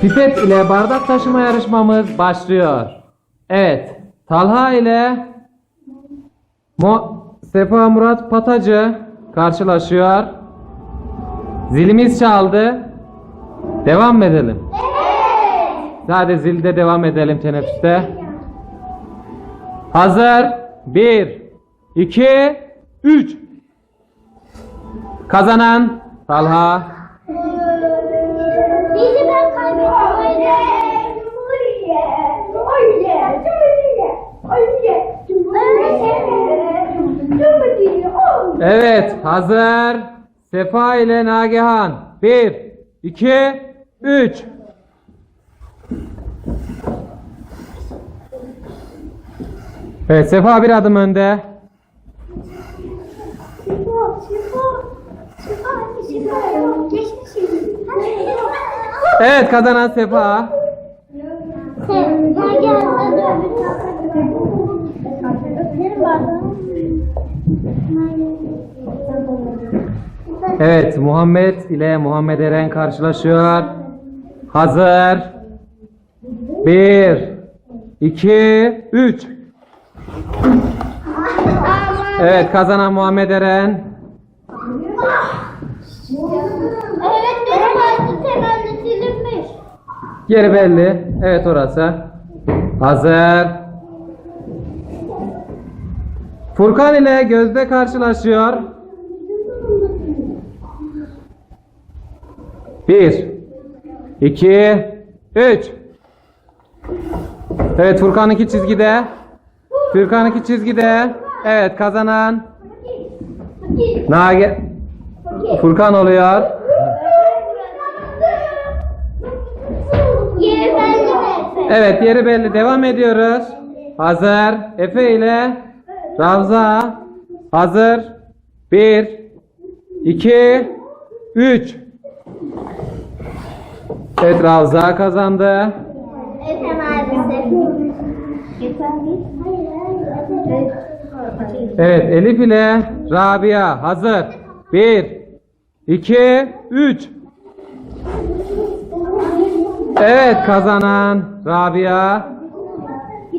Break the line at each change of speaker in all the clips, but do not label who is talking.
Pipet ile bardak taşıma yarışmamız başlıyor. Evet. Talha ile Mo Sefa Murat Patacı karşılaşıyor. Zilimiz çaldı. Devam mı edelim? Sadece zilde devam edelim teneffüste. Hazır. 1 2 3 Kazanan Talha. Evet, hazır. Sefa ile Nagihan. 1 2 3 Evet, Sefa bir adım önde. Evet, kazanan Sefa. Evet, Muhammed ile Muhammed Eren karşılaşıyor. Hazır. 1 2 3 Evet, kazanan Muhammed Eren.
Evet benim artık temelde silinmiş.
Yeri belli. Evet orası. Hazır. Furkan ile Gözde karşılaşıyor. Bir, iki, üç. Evet Furkan'ınki çizgide. Furkan'ınki çizgide. Evet kazanan Nage Furkan oluyor. Evet yeri belli. Devam ediyoruz. Hazır. Efe ile Ravza. Hazır. 1 2 3 Evet Ravza kazandı.
Efe maalesef.
Evet Elif ile Rabia. Hazır. 1 2 3 Evet kazanan Rabia.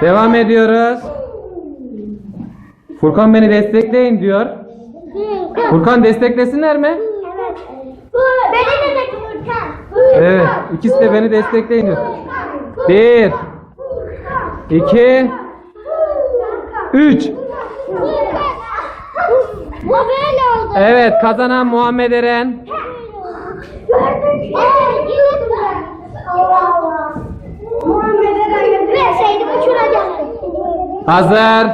Devam ediyoruz. Furkan beni destekleyin diyor. Furkan desteklesinler mi?
Evet. Beni de Furkan.
Evet. ikisi de beni destekleyin diyor. 1 2 3
Bu böyle oldu.
Evet kazanan Muhammed Eren. Hazır.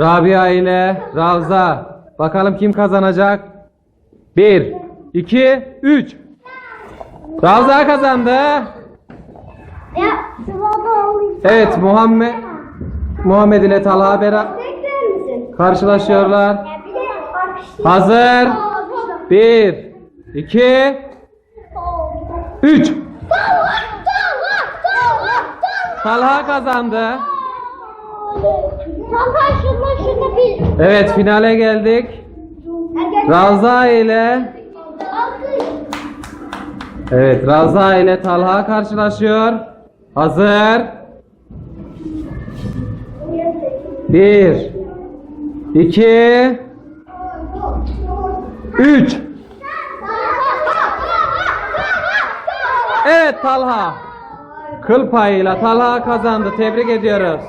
Rabia ile Ravza. Bakalım kim kazanacak? 1 2 3 Ravza kazandı. Evet Muhammed Muhammed ile Talha beraber karşılaşıyorlar.
Bir.
Hazır. 1 2 3 Talha kazandı.
Talha şunla şunu bir.
Evet finale geldik. Ravza ile Evet Ravza ile Talha karşılaşıyor. Hazır. 1 2 3 Evet Talha. Kıl payıyla Talha kazandı. Tebrik ediyoruz.